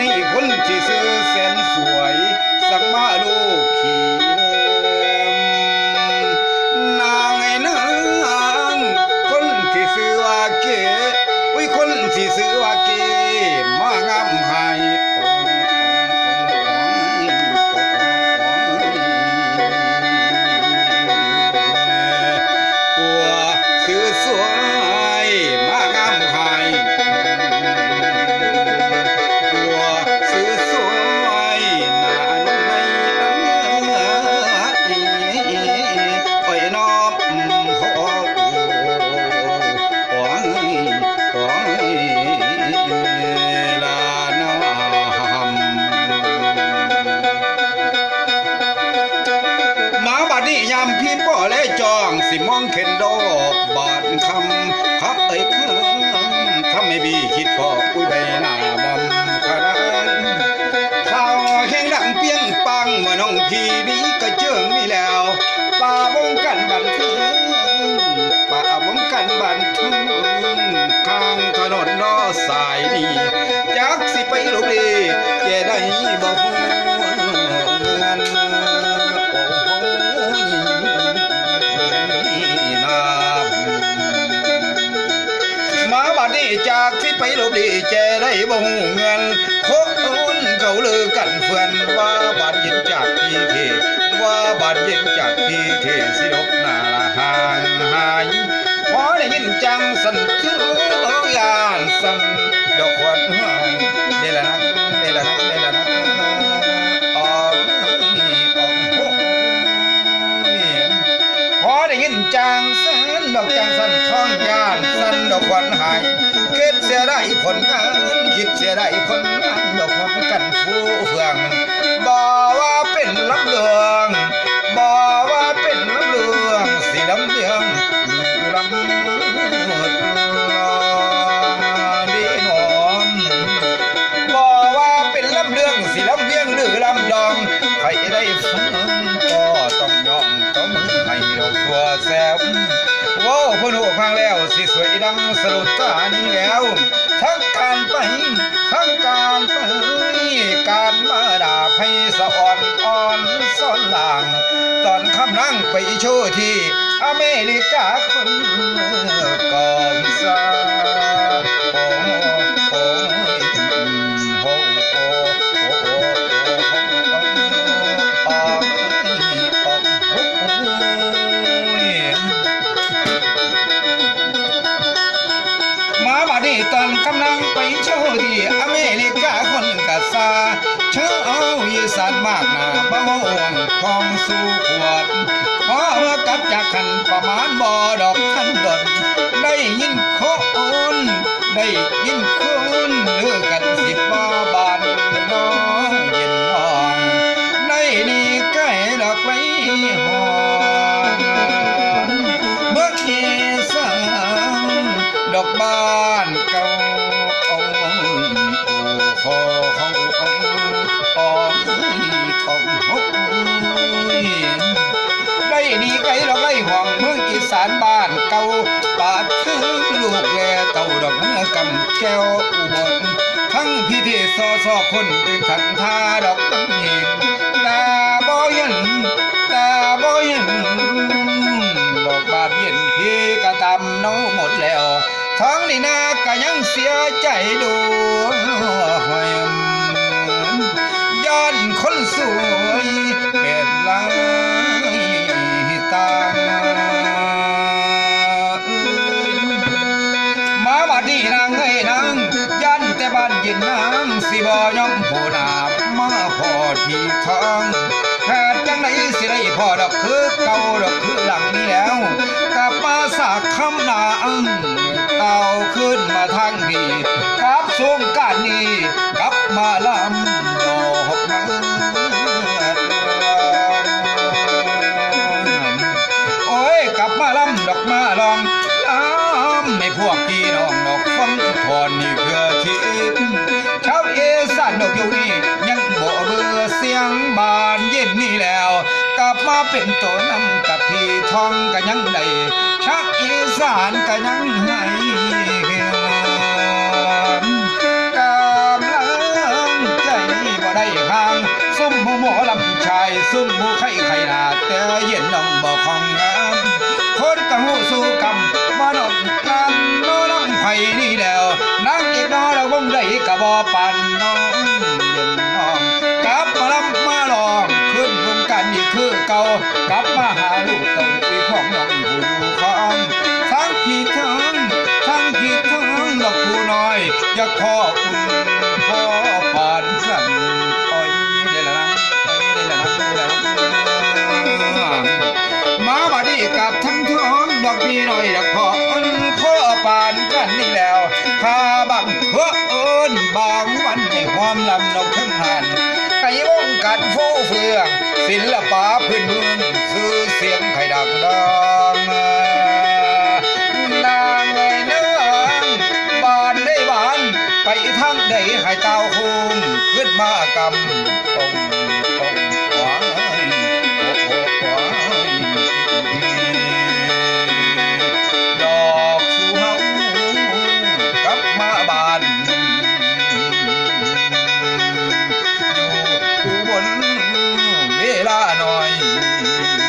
นี้คนที่ซื้อแสนสวย สักมาลูกขี่ พี่นี้ก็เจิงนี่แล้วป่าวงกันบันทิงป่าวงกันบันทิงข้างถนนนอสายนี้จักสิไปหลบดีแกได้บ่ฮู้เงินมาบัดนี้จากที่ไปลบหลีแจได้บ่หูเงินโค ลือกันเฟือนว่าบัดเย็นจากพี่เทว่าบัดเย็นจากพี่เทสิลบหน้าละห่างหายพอได้ยินจังสันคือยานสันดอกควันหายเดละนักเดละนักเดละนักออกออกโอ้ยพอได้ยินจางสันดอกจางสันท้องยานสันดอกควันหายคิดเสียได้ผลงานคิดเสียได้ผลงาน อกพร้อกันฟูเฟืองบ่ว่าเป็นลำเลืองบ่ว่าเป็นลำเลืองสีลำเลืองลำดีหอมบอกว่าเป็นลำเรื่องสิลำเลียงหรือลำดองใครได้ฟังก็ต้องยอมต้องให้เราตัวแซวว้าวพนุพังแล้วสิสวยดังสรุปตานี้แล้ว โชว์ที่อเมริกาคนก่อน ตอนกำลังไปโชว์ที่อเมริกาคนกะซาเชื่อเอายีสานมากนาเบาอ่วงทองสู่ขวดพอเมื่อกลับจากขันประมาณบ่อดอกขันดนได้ยินโคนได้ยินโคนเลือกันสิบบ่บานน้องเย็นน้องในนี่ใกล้ดอกไม้ ของได้ดีไกลดอกไล่ห่วงเมืองอีสานบ้านเก่าปาดคือลูกแลเต่าดอกเนื้อกำแก้วอุบลทั้งพิธีซอซอคนจึงขันทาดอกตั้งเห็นตาบ่เห็นตาบ่เห็นดอกบาดเย็นพี่ก็ตำเนาหมดแล้วท้องนี่นาก็ยังเสียใจดู นางเอ้ยนางยันแต่บ้านยินนางสิบ่ยอมผู้นามาพอที่ทองหาดจังไหนสิได้พอดอกคือเก่าดอกคือหลังนี้แล้ว กลับมาสากคำนางเก่าขึ้นมาทางนี้กับสงการนี้กลับมาลำดอกไม้โอ้ยกลับมาลำดอกมาลองำให้พวกพี่น้องนกฟังทอนนี่เพื่อทิพชาวเอสานนกอยู่นี่ยังบ่เบื่อเสียงบานเย็นนี่แล้ว กลับมาเป็นตัวนำกับพี่ทองกันยังได้ชักเอสานกันยังไงซุ่มหมูหมอลำชายซุ่มหมูไข่ไข่นาแต่เย็นน้องบอกของ อปันน้องเย็นน้องกลับมาลำมาลองขึ้นวงการนี่คือเก่ากลับมาหาลูกเต้าปีของน้องผู้อยู่ของทั้งพี่ทั้งทั้งพี่ทั้งดอกผู้น้อยอยากพ่ออุ่นพ่อปานสั่นอ้อยได้ละนังอ้อยได้ละนังได้ละนังมาบัดนี้กับทั้งท้องดอกพี่น้อยอยากพ่ออุ่นพ่อ ปานกันนี่แล้วข้าบังเพื่อเอิญบางวันให้ความลำนกทั้งหันไก่วงกันฟูเฟืองศิลปะพื้นเมืองสื่อเสียงไข่ดังดังนางเอ้ยเนื้อบานได้บาน ไปทางใดให้เต้าคุมขึ้นมากำตรง Música